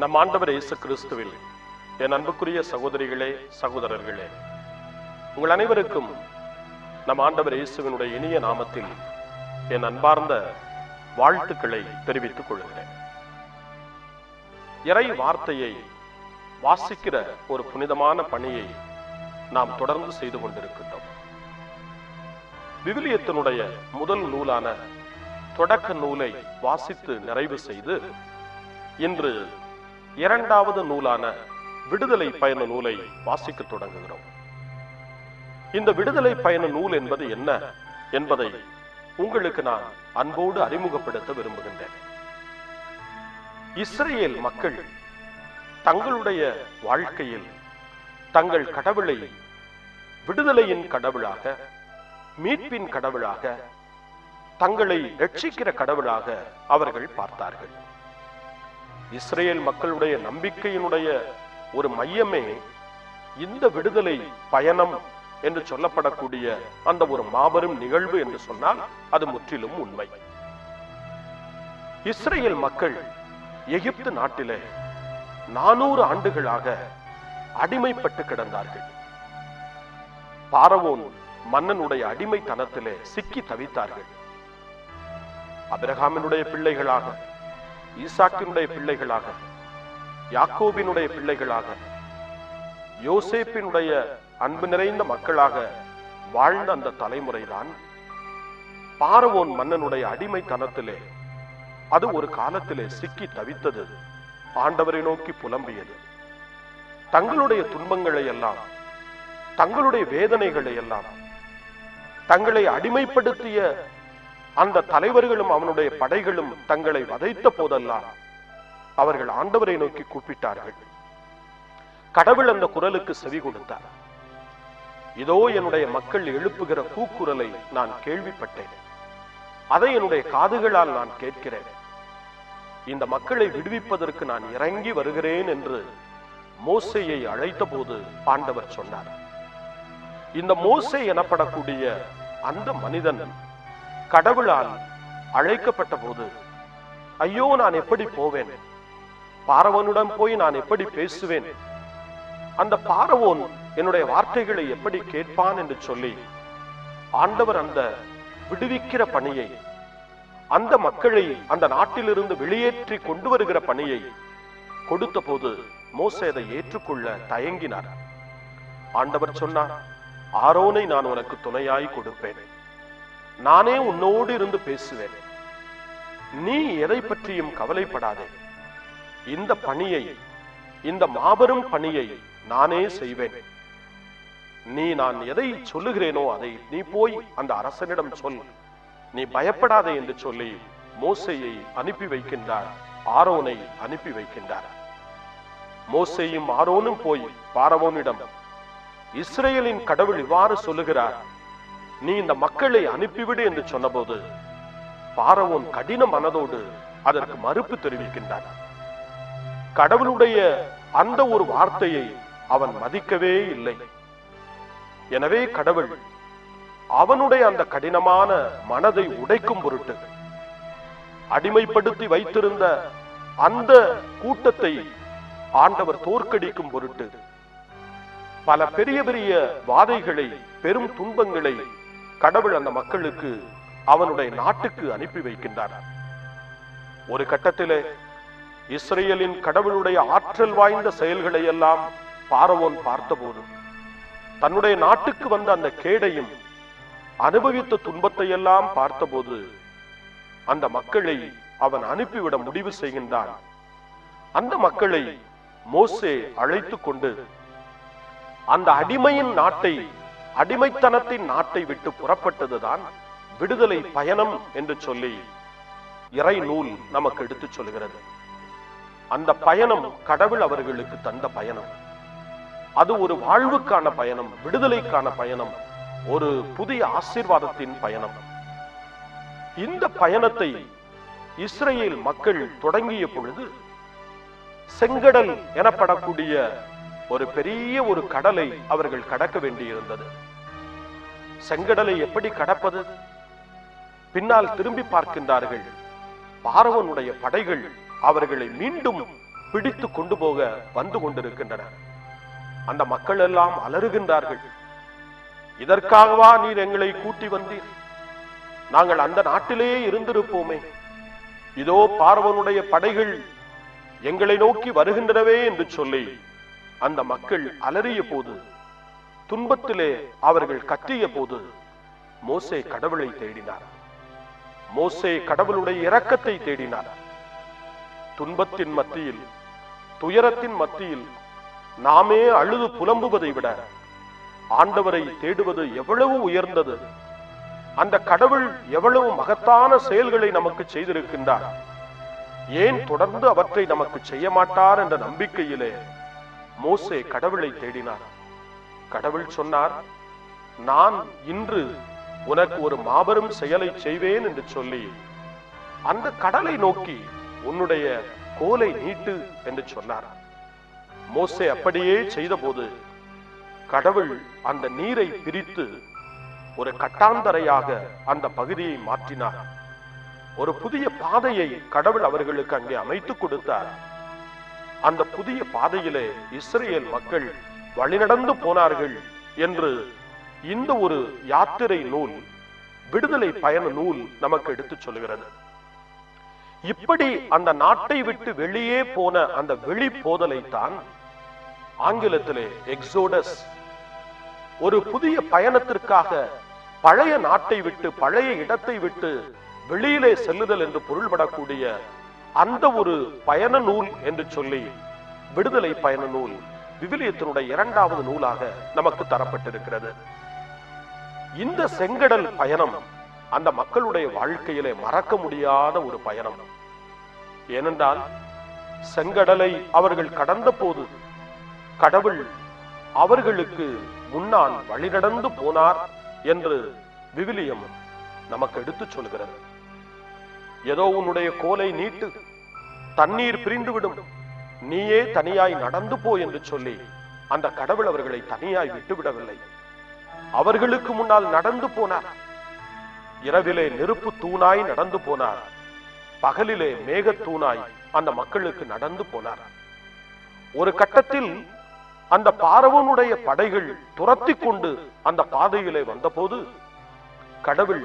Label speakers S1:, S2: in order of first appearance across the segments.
S1: நம் ஆண்டவர் இயேசு கிறிஸ்துவில் என் அன்புக்குரிய சகோதரிகளே சகோதரர்களே உங்கள் அனைவருக்கும் நம் ஆண்டவர் இயேசுவினுடைய இனிய நாமத்தில் என் அன்பார்ந்த வாழ்த்துக்களை தெரிவித்துக் கொள்கிறேன். இறை வார்த்தையை வாசிக்கிற ஒரு புனிதமான பணியை நாம் தொடர்ந்து செய்து கொண்டிருக்கின்றோம். விவிலியத்தினுடைய முதல் நூலான தொடக்க நூலை வாசித்து நிறைவு செய்து இன்று இரண்டாவது நூலான விடுதலை பயண நூலை வாசிக்க தொடங்குகிறோம். இந்த விடுதலை பயண நூல் என்பது என்ன என்பதை உங்களுக்கு நான் அன்போடு அறிமுகப்படுத்த விரும்புகின்றேன். இஸ்ரேல் மக்கள் தங்களுடைய வாழ்க்கையில் தங்கள் கடவுளை விடுதலையின் கடவுளாக மீட்பின் கடவுளாக தங்களை ரட்சிக்கிற கடவுளாக அவர்கள் பார்த்தார்கள். இஸ்ரேல் மக்களுடைய நம்பிக்கையினுடைய ஒரு மையமே இந்த விடுதலை பயணம் என்று சொல்லப்படக்கூடிய அந்த ஒரு மாபெரும் நிகழ்வு என்று சொன்னால் அது முற்றிலும் உண்மை. இஸ்ரேல் மக்கள் எகிப்து நாட்டிலே நானூறு ஆண்டுகளாக அடிமைப்பட்டு கிடந்தார்கள். பாரவோன் மன்னனுடைய அடிமைத்தனத்திலே சிக்கி தவித்தார்கள். அபிரகாமினுடைய பிள்ளைகளாக ஈசாக்கினுடைய பிள்ளைகளாக யாக்கோபினுடைய பிள்ளைகளாக யோசேப்பினுடைய அன்பு நிறைந்த மக்களாக வாழ்ந்த அந்த தலைமுறைதான் பாரவோன் மன்னனுடைய அடிமைத்தனத்திலே அது ஒரு காலத்திலே சிக்கி தவித்தது ஆண்டவரை நோக்கி புலம்பியது. தங்களுடைய துன்பங்களை எல்லாம் தங்களுடைய வேதனைகளை எல்லாம் தங்களை அடிமைப்படுத்திய அந்த தலைவர்களும் அவனுடைய படைகளும் தங்களை வதைத்த போதெல்லாம் அவர்கள் ஆண்டவரை நோக்கி கூப்பிட்டார்கள். கடவுள் அந்த குரலுக்கு செவி கொடுத்தார். இதோ என்னுடைய மக்கள் எழுப்புகிற கூக்குரலை நான் கேள்விப்பட்டேன். அதை என்னுடைய காதுகளால் நான் கேட்கிறேன். இந்த மக்களை விடுவிப்பதற்கு நான் இறங்கி வருகிறேன் என்று மோசையை அழைத்த போது ஆண்டவர் சொன்னார். இந்த மோசை எனப்படக்கூடிய அந்த மனிதன் கடவுளால் அழைக்கப்பட்ட போது ஐயோ நான் எப்படி போவேன்? பாரவனுடன் போய் நான் எப்படி பேசுவேன்? அந்த பாரவோன் என்னுடைய வார்த்தைகளை எப்படி கேட்பான்? என்று சொல்லி ஆண்டவர் அந்த விடுவிக்கிற பணியை அந்த மக்களை அந்த நாட்டிலிருந்து வெளியேற்றி கொண்டு வருகிற பணியை கொடுத்த போது அதை ஏற்றுக்கொள்ள தயங்கினார். ஆண்டவர் சொன்னார் ஆரோனை நான் உனக்கு துணையாய் கொடுப்பேன். நானே உன்னோடு இருந்து பேசுவேன். நீ எதை பற்றியும் கவலைப்படாதே. இந்த பணியை இந்த மாபெரும் பணியை நானே செய்வேன். நீ நான் எதை சொல்லுகிறேனோ அதை நீ போய் அந்த அரசனிடம் சொல். நீ பயப்படாதே என்று சொல்லி மோசையை அனுப்பி வைக்கின்றார் ஆரோனை அனுப்பி வைக்கின்றார். மோசையும் ஆரோனும் போய் பாரவோனிடம் இஸ்ரேலின் கடவுள் இவ்வாறு சொல்லுகிறார் நீ இந்த மக்களை அனுப்பிவிடு என்று சொன்னபோது பாரவோன் கடின மனதோடு அதற்கு மறுப்பு தெரிவிக்கின்றார் கடவுளுடைய அந்த ஒரு வார்த்தையை அவன் மதிக்கவே இல்லை. எனவே கடவுள் அவனுடைய அந்த கடினமான மனதை உடைக்கும் பொருட்டு அடிமைப்படுத்தி வைத்திருந்த அந்த கூட்டத்தை ஆண்டவர் தோற்கடிக்கும் பொருட்டு பல பெரிய பெரிய வாதைகளை பெரும் துன்பங்களை கடவுள் அந்த மக்களுக்கு அவனுடைய நாட்டுக்கு அனுப்பி வைக்கின்றார். ஒரு கட்டத்திலே இஸ்ரேலின் கடவுளுடைய ஆற்றல் வாய்ந்த செயல்களை எல்லாம் பாரவோன் பார்த்தபோது தன்னுடைய நாட்டுக்கு வந்த அந்த கேடையும் அனுபவித்த துன்பத்தை எல்லாம் பார்த்தபோது அந்த மக்களை அவன் அனுப்பிவிட முடிவு செய்கின்றான். அந்த மக்களை மோசே அழைத்து கொண்டு அந்த அடிமையின் நாட்டை அடிமைத்தனத்தின் நாட்டை விட்டு புறப்பட்டதுதான் விடுதலை பயணம் என்று சொல்லி இறை நூல் நமக்கு எடுத்து சொல்கிறது. அந்த பயணம் கடவுள் அவர்களுக்கு தந்த பயணம். அது ஒரு வாழ்வுக்கான பயணம் விடுதலைக்கான பயணம் ஒரு புதிய ஆசீர்வாதத்தின் பயணம். இந்த பயணத்தை இஸ்ரேல் மக்கள் தொடங்கிய பொழுது செங்கடல் எனப்படக்கூடிய ஒரு பெரிய ஒரு கடலை அவர்கள் கடக்க வேண்டியிருந்தது. செங்கடலை எப்படி கடப்பது? பின்னால் திரும்பி பார்க்கின்றார்கள். பார்வனுடைய படைகள் அவர்களை மீண்டும் பிடித்து கொண்டு போக வந்து கொண்டிருக்கின்றன. அந்த மக்கள் எல்லாம் அலறுகின்றார்கள். இதற்காகவா நீர் எங்களை கூட்டி வந்தீர்? நாங்கள் அந்த நாட்டிலேயே இருந்திருப்போமே. இதோ பார்வனுடைய படைகள் எங்களை நோக்கி வருகின்றனவே என்று சொல்லி அந்த மக்கள் அலறிய போது துன்பத்திலே அவர்கள் கத்திய போது மோசே கடவுளை தேடினார். மோசே கடவுளுடைய இரக்கத்தை தேடினார். துன்பத்தின் மத்தியில் துயரத்தின் மத்தியில் நாமே அழுது புலம்புவதை விட ஆண்டவரை தேடுவது எவ்வளவு உயர்ந்தது. அந்த கடவுள் எவ்வளவு மகத்தான செயல்களை நமக்கு செய்திருக்கின்றார். ஏன் தொடர்ந்து அவற்றை நமக்கு செய்ய மாட்டார் என்ற நம்பிக்கையிலே மோசே கடவுளை தேடினார். கடவுள் சொன்னார் நான் இன்று உனக்கு ஒரு மாபெரும் செயலை செய்வேன் என்று சொல்லி அந்த கடலை நோக்கி உன்னுடைய கோலை நீட்டு என்று சொன்னார். மோசே அப்படியே செய்தபோது கடவுள் அந்த நீரை பிரித்து ஒரு கட்டாந்தரையாக அந்த பகுதியை மாற்றினார். ஒரு புதிய பாதையை கடவுள் அவர்களுக்கு அங்கே அமைத்துக் கொடுத்தார். அந்த புதிய பாதையிலே இஸ்ரேல் மக்கள் வழிநடந்து போனார்கள் என்று இந்த ஒரு யாத்திரை நூல் விடுதலை பயண நூல் நமக்கு எடுத்து சொல்கிறது. இப்படி அந்த நாட்டை விட்டு வெளியே போன அந்த வெளி போதலை தான் ஆங்கிலத்திலே எக்ஸோடஸ். ஒரு புதிய பயணத்திற்காக பழைய நாட்டை விட்டு பழைய இடத்தை விட்டு வெளியிலே செல்லுதல் என்று பொருள்படக்கூடிய அந்த ஒரு பயண நூல் என்று சொல்லி விடுதலை பயண நூல் விவிலியத்தினுடைய இரண்டாவது நூலாக நமக்கு தரப்பட்டிருக்கிறது. இந்த செங்கடல் பயணம் அந்த மக்களுடைய வாழ்க்கையிலே மறக்க முடியாத ஒரு பயணம். ஏனென்றால் செங்கடலை அவர்கள் கடந்த போது கடவுள் அவர்களுக்கு முன்னால் வழிநடந்து போனார் என்று விவிலியம் நமக்கு எடுத்துச் சொல்கிறது. ஏதோ உன்னுடைய கோலை நீட்டு தண்ணீர் பிரிந்துவிடும். நீயே தனியாய் நடந்து போ என்று சொல்லி அந்த கடவுள் அவர்களை தனியாய் விட்டுவிடவில்லை. அவர்களுக்கு முன்னால் நடந்து போனார். இரவிலே நெருப்பு தூணாய் நடந்து போனார். பகலிலே மேகத்தூணாய் தூணாய் அந்த மக்களுக்கு நடந்து போனார். ஒரு கட்டத்தில் அந்த பாரவனுடைய படைகள் துரத்தி கொண்டு அந்த பாதையிலே வந்தபோது கடவுள்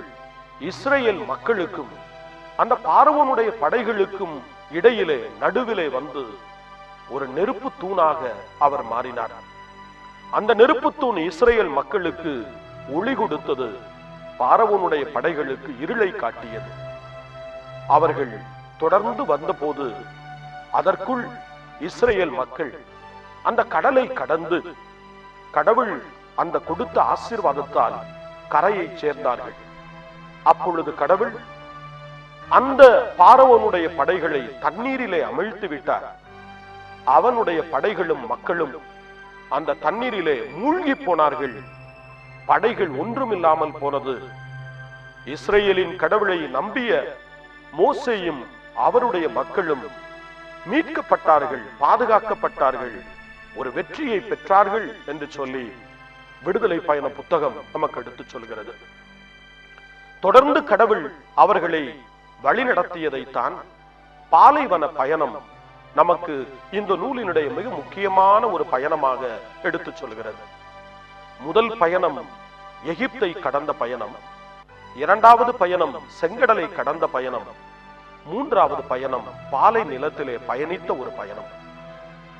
S1: இஸ்ரேல் மக்களுக்கும் அந்த பார்வனுடைய படைகளுக்கும் இடையிலே நடுவிலே வந்து ஒரு நெருப்பு தூணாக அவர் மாறினார். அந்த நெருப்பு தூண் இஸ்ரேல் மக்களுக்கு ஒளி கொடுத்தது பார்வனுடைய படைகளுக்கு இருளை காட்டியது. அவர்கள் தொடர்ந்து வந்தபோது அதற்குள் இஸ்ரேல் மக்கள் அந்த கடலை கடந்து கடவுள் அந்த கொடுத்த ஆசீர்வாதத்தால் கரையை சேர்ந்தார்கள். அப்பொழுது கடவுள் அந்த பாரவனுடைய படைகளை தண்ணீரிலே அமிழ்த்து விட்டார். அவனுடைய படைகளும் மக்களும் அந்த தண்ணீரிலே மூழ்கி போனார்கள். படைகள் ஒன்றுமில்லாமல் போனது. இஸ்ரேலின் கடவுளை நம்பிய மோசையும் அவருடைய மக்களும் மீட்கப்பட்டார்கள் பாதுகாக்கப்பட்டார்கள் ஒரு வெற்றியை பெற்றார்கள் என்று சொல்லி விடுதலை பயண புத்தகம் நமக்கு எடுத்துச் சொல்கிறது. தொடர்ந்து கடவுள் அவர்களை வழிநடத்தியதைத்தான் பாலைவன பயணம் நமக்கு இந்த நூலினுடைய மிக முக்கியமான ஒரு பயணமாக எடுத்துச் சொல்கிறது. முதல் பயணம் எகிப்தை கடந்த பயணம் இரண்டாவது பயணம் செங்கடலை கடந்த பயணம் மூன்றாவது பயணம் பாலை நிலத்திலே பயணித்த ஒரு பயணம்.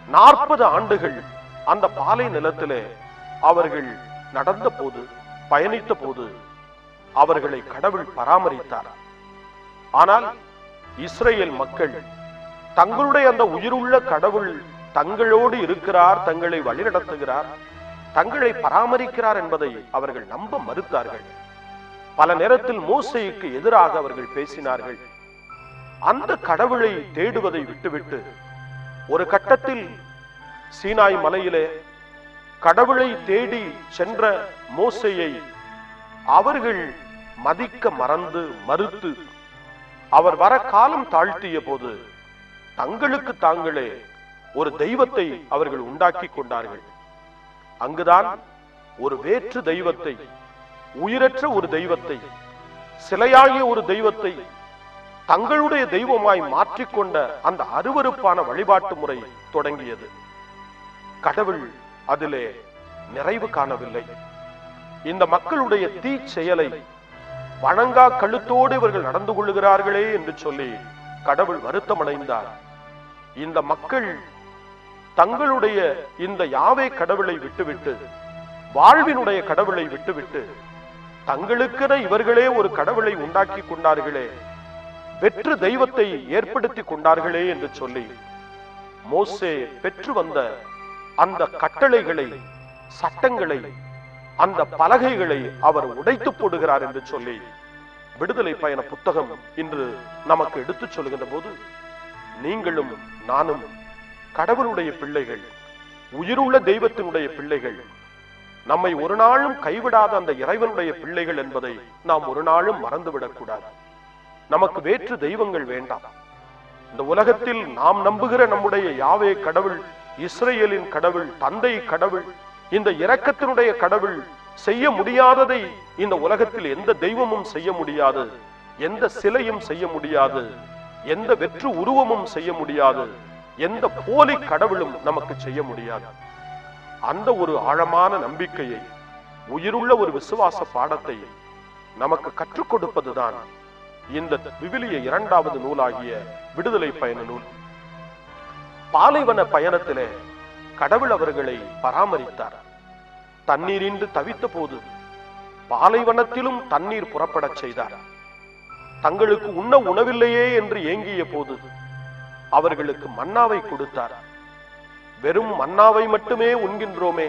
S1: நாற்பது ஆண்டுகள் அந்த பாலை நிலத்திலே அவர்கள் நடந்த போது பயணித்த போது அவர்களை கடவுள் பராமரித்தார். ஆனால் இஸ்ரேல் மக்கள் தங்களுடைய அந்த உயிருள்ள கடவுள் தங்களோடு இருக்கிறார் தங்களை வழிநடத்துகிறார் தங்களை பராமரிக்கிறார் என்பதை அவர்கள் நம்ப மறுத்தார்கள். பல நேரத்தில் மோசைக்கு எதிராக அவர்கள் பேசினார்கள். அந்த கடவுளை தேடுவதை விட்டுவிட்டு ஒரு கட்டத்தில் சீனாய் மலையிலே கடவுளை தேடி சென்ற மோசையை அவர்கள் மதிக்க மறந்து மறுத்து அவர் வர காலம் தாழ்த்திய போது தங்களுக்கு தாங்களே ஒரு தெய்வத்தை அவர்கள் உண்டாக்கி கொண்டார்கள். அங்குதான் ஒரு வேற்று தெய்வத்தை உயிரற்ற ஒரு தெய்வத்தை சிலையாகிய ஒரு தெய்வத்தை தங்களுடைய தெய்வமாய் மாற்றிக்கொண்ட அந்த அருவருப்பான வழிபாட்டு முறை தொடங்கியது. கடவுள் அதிலே நிறைவு காணவில்லை. இந்த மக்களுடைய தீ செயலை வணங்கா கழுத்தோடு இவர்கள் நடந்து கொள்ளுகிறார்களே என்று சொல்லி கடவுள் வருத்தமடைந்தார் இந்த மக்கள் தங்களுடைய இந்த யாவே கடவுளை விட்டுவிட்டு வாழ்வினுடைய கடவுளை விட்டுவிட்டு தங்களுக்கென இவர்களே ஒரு கடவுளை உண்டாக்கி கொண்டார்களே வெற்று தெய்வத்தை ஏற்படுத்தி கொண்டார்களே என்று சொல்லி மோசே பெற்று வந்த அந்த கட்டளைகளை சட்டங்களை அந்த பலகைகளை அவர் உடைத்து போடுகிறார் என்று சொல்லி விடுதலை பயண புத்தகம் இன்று நமக்கு எடுத்துச் சொல்கின்ற போது நீங்களும் நானும் கடவுளுடைய பிள்ளைகள் உயிருள்ள தெய்வத்தினுடைய பிள்ளைகள் நம்மை ஒரு நாளும் கைவிடாத அந்த இறைவனுடைய பிள்ளைகள் என்பதை நாம் ஒரு நாளும் மறந்துவிடக்கூடாது. நமக்கு வேற்று தெய்வங்கள் வேண்டாம். இந்த உலகத்தில் நாம் நம்புகிற நம்முடைய யாவே கடவுள் இஸ்ரேலின் கடவுள் தந்தை கடவுள் இந்த இரக்கத்தினுடைய கடவுள் செய்ய முடியாததை இந்த உலகத்தில் எந்த தெய்வமும் செய்ய முடியாது எந்த சிலையும் செய்ய முடியாது எந்த வெற்று உருவமும் செய்ய முடியாது எந்த போலி கடவுளும் நமக்கு செய்ய முடியாது. அந்த ஒரு ஆழமான நம்பிக்கையை உயிருள்ள ஒரு விசுவாச பாடத்தை நமக்கு கற்றுக் கொடுப்பதுதான் இந்த விவிலிய இரண்டாவது நூலாகிய விடுதலை பயண நூல். பாலைவன பயணத்திலே கடவுள் அவர்களை பராமரித்தார். தண்ணீரின்றி தவித்த போது பாலைவனத்திலும் தண்ணீர் புறப்படச் செய்தார். தங்களுக்கு உண்ண உணவில்லையே என்று ஏங்கிய போது அவர்களுக்கு மன்னாவை கொடுத்தார். வெறும் மன்னாவை மட்டுமே உண்கின்றோமே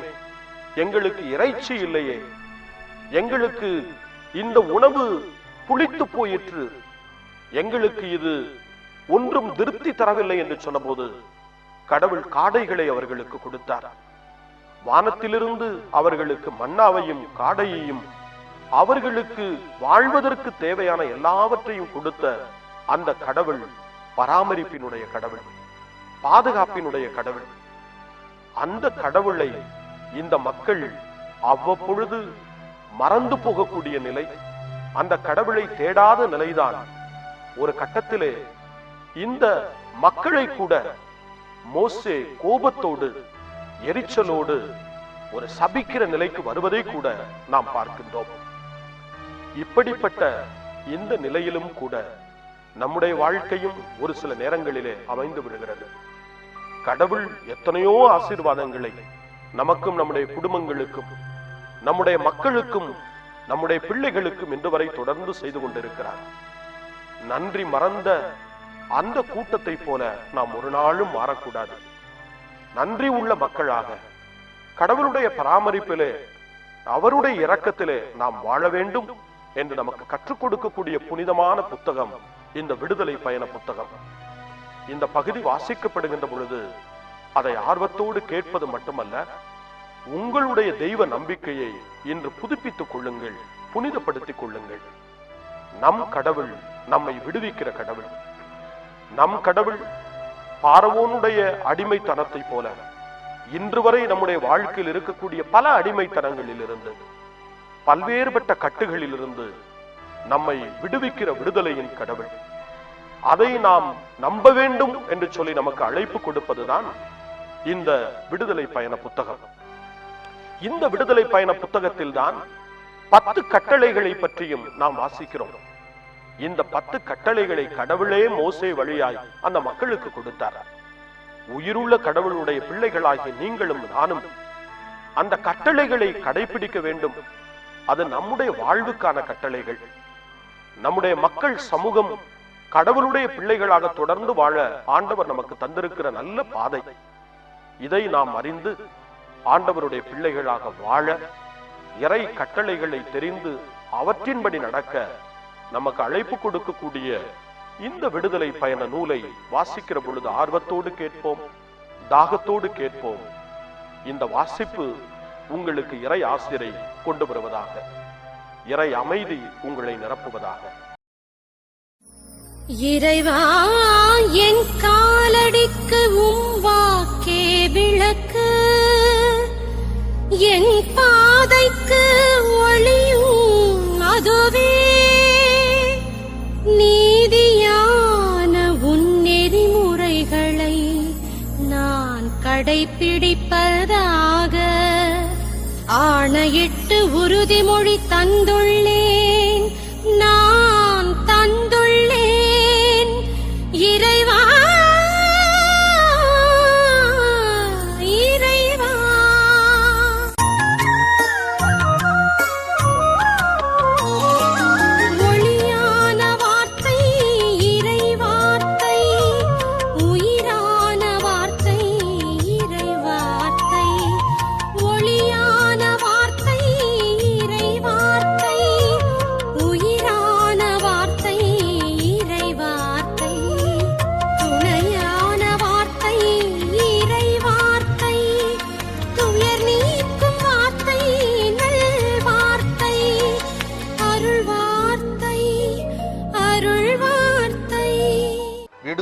S1: எங்களுக்கு இறைச்சி இல்லையே. எங்களுக்கு இந்த உணவு புளித்து போயிற்று. எங்களுக்கு இது ஒன்றும் திருப்தி தரவில்லை என்று சொன்னபோது கடவுள் காடைகளை அவர்களுக்கு கொடுத்தார். வானத்திலிருந்து அவர்களுக்கு மன்னாவையும் காடையையும் அவர்களுக்கு வாழ்வதற்கு தேவையான எல்லாவற்றையும் கொடுத்த அந்த கடவுள் பராமரிப்பினுடைய கடவுள் பாதுகாப்பினுடைய கடவுள். அந்த கடவுளை இந்த மக்கள் அவ்வப்பொழுது மறந்து போகக்கூடிய நிலை அந்த கடவுளை தேடாத நிலைதான் ஒரு கட்டத்திலே இந்த மக்களை கூட மோசே கோபத்தோடு எரிச்சலோடு ஒரு சபிக்கிற நிலைக்கு வருவதை கூட நாம் பார்க்கின்றோம். இப்படிப்பட்ட இந்த நிலையிலும் கூட நம்முடைய வாழ்க்கையும் ஒரு சில நேரங்களிலே அமைந்து விடுகிறது. கடவுள் எத்தனையோ ஆசீர்வாதங்களை நமக்கும் நம்முடைய குடும்பங்களுக்கும் நம்முடைய மக்களுக்கும் நம்முடைய பிள்ளைகளுக்கும் இன்று வரை தொடர்ந்து செய்து கொண்டிருக்கிறார். நன்றி மறந்த அந்த கூட்டத்தை போல நாம் ஒரு நாளும் மாறக்கூடாது. நன்றி உள்ள மக்களாக கடவுளுடைய பராமரிப்பிலே அவருடைய இரக்கத்திலே நாம் வாழ வேண்டும் என்று நமக்கு கற்றுக் கொடுக்கக்கூடிய புனிதமான புத்தகம் இந்த விடுதலை பயண புத்தகம். இந்த பகுதி வாசிக்கப்படுகின்ற பொழுது அதை ஆர்வத்தோடு கேட்பது மட்டுமல்ல உங்களுடைய தெய்வ நம்பிக்கையை இன்று புதுப்பித்துக் கொள்ளுங்கள் புனிதப்படுத்திக் கொள்ளுங்கள். நம் கடவுள் நம்மை விடுவிக்கிற கடவுள். நம் கடவுள் பாரவோனுடைய அடிமைத்தனத்தை போல இன்று வரை நம்முடைய வாழ்க்கையில் இருக்கக்கூடிய பல அடிமைத்தனங்களில் இருந்து பல்வேறுபட்ட கட்டுகளில் இருந்து நம்மை விடுவிக்கிற விடுதலையின் கடவுள். அதை நாம் நம்ப வேண்டும் என்று சொல்லி நமக்கு அழைப்பு கொடுப்பதுதான் இந்த விடுதலை பயண புத்தகம். இந்த விடுதலை பயண புத்தகத்தில் தான் பத்து கட்டளைகளை பற்றியும் நாம் வாசிக்கிறோம். இந்த பத்து கட்டளைகளை கடவுளே மோசே வழியாய் அந்த மக்களுக்கு கொடுத்தார். உயிருள்ள கடவுளுடைய பிள்ளைகளாகிய நீங்களும் நானும் அந்த கட்டளைகளை கடைபிடிக்க வேண்டும். அது நம்முடைய வாழ்வுக்கான கட்டளைகள். நம்முடைய மக்கள் சமூகம் கடவுளுடைய பிள்ளைகளாக தொடர்ந்து வாழ ஆண்டவர் நமக்கு தந்திருக்கிற நல்ல பாதை. இதை நாம் அறிந்து ஆண்டவருடைய பிள்ளைகளாக வாழ இறை கட்டளைகளை தெரிந்து அவற்றின்படி நடக்க நமக்கு அழைப்பு கொடுக்கக்கூடிய இந்த விடுதலை பயண நூலை வாசிக்கிற பொழுது ஆர்வத்தோடு கேட்போம் தாகத்தோடு கேட்போம். இந்த வாசிப்பு உங்களுக்கு இறை ஆசிரை கொண்டு வருவதாக இறை அமைதி உங்களை நிரப்புவதாக.
S2: இறைவா என் காலடிக்கு உம் வாக்கே விளக்கு. என் பாதைக்கு ஒளியும் அதுவே. கடைபிடிப்பதாக ஆணையிட்டு உறுதிமொழி தந்துள்ளே.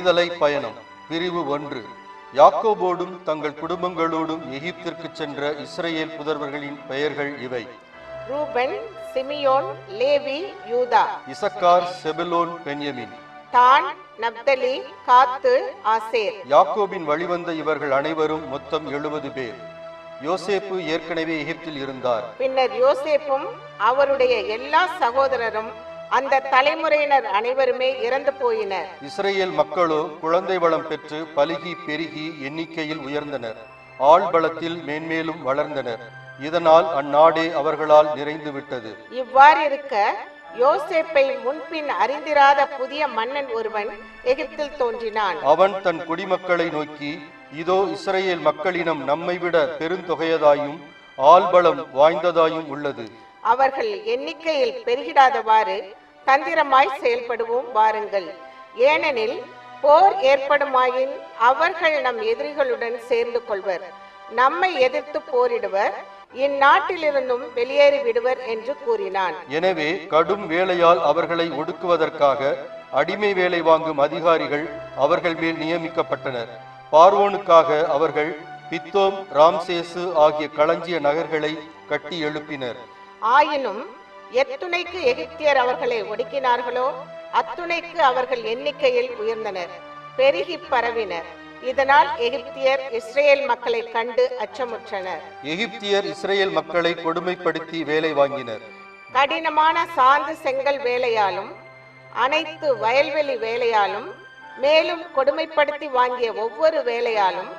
S3: விடுதலை பயணம். பிரிவு ஒன்று. யாக்கோபோடும் தங்கள் குடும்பங்களோடும் எகிப்திற்கு சென்ற இஸ்ரவேல் புதர்வர்களின் பெயர்கள் இவை.
S4: ரூபன் சிமியோன் லேவி யூதா.
S3: இசக்கார் செபுலோன் பென்யமின்.
S4: தான் நப்தலி காத்து ஆசேர்.
S3: யாக்கோபின் வழிவந்த இவர்கள் அனைவரும் மொத்தம் எழுபது பேர். யோசேப்பு ஏற்கனவே எகிப்தில் இருந்தார்.
S4: பின்னர் யோசேப்பும் அவருடைய எல்லா சகோதரரும் அந்த தலைமுறையினர் அனைவருமே இறந்து போயினர்.
S3: இஸ்ரேல் மக்களோ குழந்தை வளம் பெற்று பலுகி பெருகி எண்ணிக்கையில் உயர்ந்தனர். ஆள் பலத்தில் மேன்மேலும் வளர்ந்தனர். இதனால் அந்நாடே அவர்களால் நிறைந்து விட்டது.
S4: இவ்வாறு இருக்க யோசேப்பை முன்பின் அறிந்திராத புதிய மன்னன் ஒருவன் எகிப்தில் தோன்றினான்.
S3: அவன் தன் குடிமக்களை நோக்கி இதோ இஸ்ரவேல் மக்களினம் நம்மை விட பெருந்தொகையதாயும் ஆள்பலம் வாய்ந்ததாயும் உள்ளது.
S4: அவர்கள் எண்ணிக்கையில் பெருகிடாதவாறு தந்திரமாய் செயல்படுவோம் வாருங்கள். ஏனெனில் போர் ஏற்படுமாயின் அவர்கள் நம் எதிரிகளுடன் சேர்ந்து கொள்வர். நம்மை எதிர்த்து போரிடுவர். இந்நாட்டிலிருந்தும் வெளியேறி விடுவர் என்று கூறினான்.
S3: எனவே கடும் வேலையால் அவர்களை ஒடுக்குவதற்காக அடிமை வேலை வாங்கும் அதிகாரிகள் அவர்கள் மேல் நியமிக்கப்பட்டனர். பார்வோனுக்காக அவர்கள் பித்தோம் ராம்சேசு ஆகிய களஞ்சிய நகர்களை கட்டி எழுப்பினர்.
S4: ஆயினும் எத்துணைக்கு எகிப்தியர் அவர்களை ஒடுக்கினார்களோ? அத்துணைக்கு அவர்கள் எண்ணிக்கையில் உயர்ந்தனர் பெருகி பரவினர். இதனால் எகிப்தியர் இஸ்ரேல் மக்களை கண்டு அச்சமுற்றனர்.
S3: எகிப்தியர் இஸ்ரேல் மக்களை கொடுமைப்படுத்தி வேலை வாங்கினர்.
S4: கடினமான சாந்து செங்கல் வேலையாலும் அனைத்து வயல்வெளி வேலையாலும் மேலும் கொடுமைப்படுத்தி வாங்கிய ஒவ்வொரு வேலையாலும்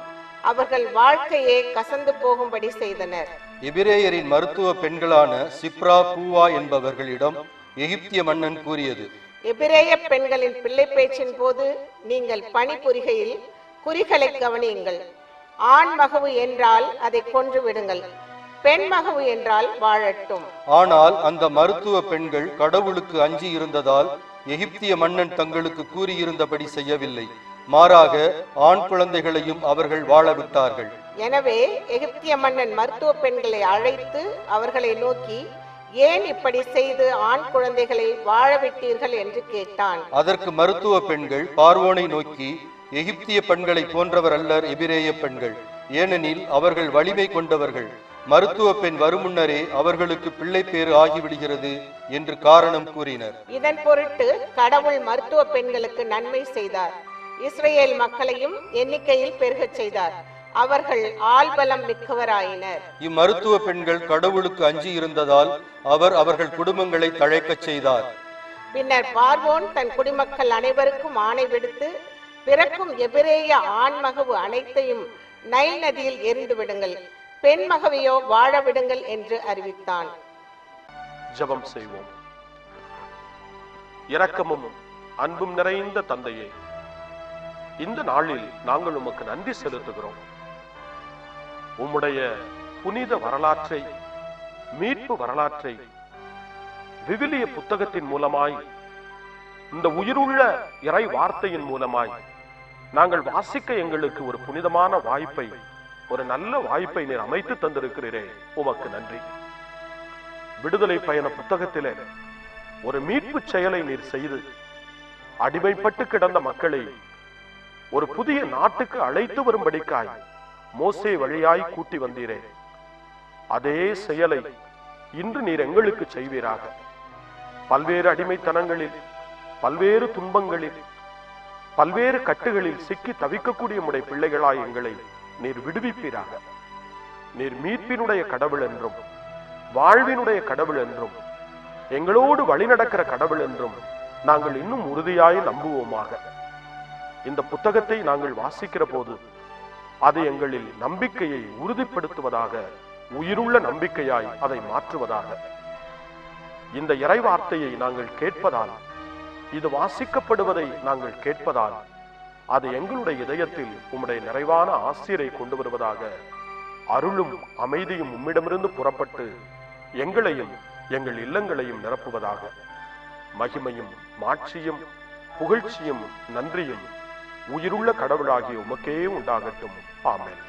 S4: அவர்கள் வாழ்க்கையே கசந்து போகும்படி செய்தனர்.
S3: எபிரேயரின் மருத்துவ பெண்களான சிப்ரா பூவா என்பவர்களிடம் எகிப்திய மன்னன் கூறியது
S4: எபிரேய பெண்களின் பிள்ளை பேச்சின் போது நீங்கள் பணிபுரிகையில் குறிகளை கவனியுங்கள். ஆண் மகவு என்றால் அதை கொன்று விடுங்கள் பெண் மகவு என்றால் வாழட்டும்.
S3: ஆனால் அந்த மருத்துவ பெண்கள் கடவுளுக்கு அஞ்சி இருந்ததால் எகிப்திய மன்னன் தங்களுக்கு கூறியிருந்தபடி செய்யவில்லை. மாறாக ஆண் குழந்தைகளையும் அவர்கள் வாழ விட்டார்கள்.
S4: எனவே எகிப்திய மன்னன் மருத்துவ பெண்களை அழைத்து அவர்களை நோக்கி ஏன் இப்படி செய்து ஆண் குழந்தைகளை வாழ விட்டீர்கள்? என்று கேட்டான்.
S3: அதற்கு மருத்துவ பெண்கள் பார்வோனை நோக்கி எகிப்திய பெண்களை போன்றவர் அல்லர் எபிரேய பெண்கள். ஏனெனில் அவர்கள் வலிமை கொண்டவர்கள். மருத்துவ பெண் வருமுன்னரே அவர்களுக்கு பிள்ளை பேறு ஆகிவிடுகிறது என்று காரணம் கூறினர்.
S4: இதன் பொருட்டு கடவுள் மருத்துவ பெண்களுக்கு நன்மை செய்தார். இஸ்ரேல் மக்களையும் எண்ணிக்கையில் பெருகச் செய்தார். அவர்கள் ஆள்பலம் மிக்கவராயினர்.
S3: இம்மருத்துவ பெண்கள் கடவுளுக்கு அஞ்சி இருந்ததால் அவர் அவர்கள் குடும்பங்களை தழைக்கச் செய்தார்.
S4: பின்னர் பார்வோன் தன் குடிமக்கள் அனைவருக்கும் ஆணை விடுத்து பிறக்கும் எபிரேய ஆண் மகவு அனைத்தையும் நைல் நதியில் எரிந்து விடுங்கள். பெண் மகவையோ வாழ விடுங்கள் என்று அறிவித்தான்.
S1: ஜெபம் செய்வோம். இரக்கமும் அன்பும் நிறைந்த தந்தையே இந்த நாளில் நாங்கள் உமக்கு நன்றி செலுத்துகிறோம். உம்முடைய புனித வரலாற்றை மீட்பு வரலாற்றை விவிலிய புத்தகத்தின் மூலமாய் இந்த உயிருள்ள இறை வார்த்தையின் மூலமாய் நாங்கள் வாசிக்க எங்களுக்கு ஒரு புனிதமான வாய்ப்பை ஒரு நல்ல வாய்ப்பை நீர் அமைத்து தந்திருக்கிறீரே. உமக்கு நன்றி. விடுதலை பயண புத்தகத்திலே ஒரு மீட்பு செயலை நீர் செய்து அடிமைப்பட்டு கிடந்த மக்களை ஒரு புதிய நாட்டுக்கு அழைத்து வரும்படிக்காய் மோசே வழியாய் கூட்டி வந்தீரே. அதே செயலை இன்று நீர் எங்களுக்கு செய்வீராக. பல்வேறு அடிமைத்தனங்களில் பல்வேறு துன்பங்களில் பல்வேறு கட்டுகளில் சிக்கி தவிக்கக்கூடிய முடைய பிள்ளைகளாய் எங்களை நீர் விடுவிப்பீராக. நீர் மீட்பினுடைய கடவுள் என்றும் வாழ்வினுடைய கடவுள் என்றும் எங்களோடு வழிநடக்கிற கடவுள் என்றும் நாங்கள் இன்னும் உறுதியாய் நம்புவோமாக. இந்த புத்தகத்தை நாங்கள் வாசிக்கிற போது அது எங்களில் நம்பிக்கையை உறுதிப்படுத்துவதாக உயிருள்ள நம்பிக்கையாய் அதை மாற்றுவதாக. இந்த இறைவார்த்தையை நாங்கள் கேட்பதால் இது வாசிக்கப்படுவதை நாங்கள் கேட்பதால் அது எங்களுடைய இதயத்தில் உம்முடைய நிறைவான ஆசிரியரை கொண்டு வருவதாக அருளும் அமைதியும் உம்மிடமிருந்து புறப்பட்டு எங்களையும் எங்கள் இல்லங்களையும் நிரப்புவதாக. மகிமையும் மாட்சியும் புகழ்ச்சியும் நன்றியும் உயிருள்ள கடவுளாகிய உமக்கே உண்டாகட்டும். ஆமேன்.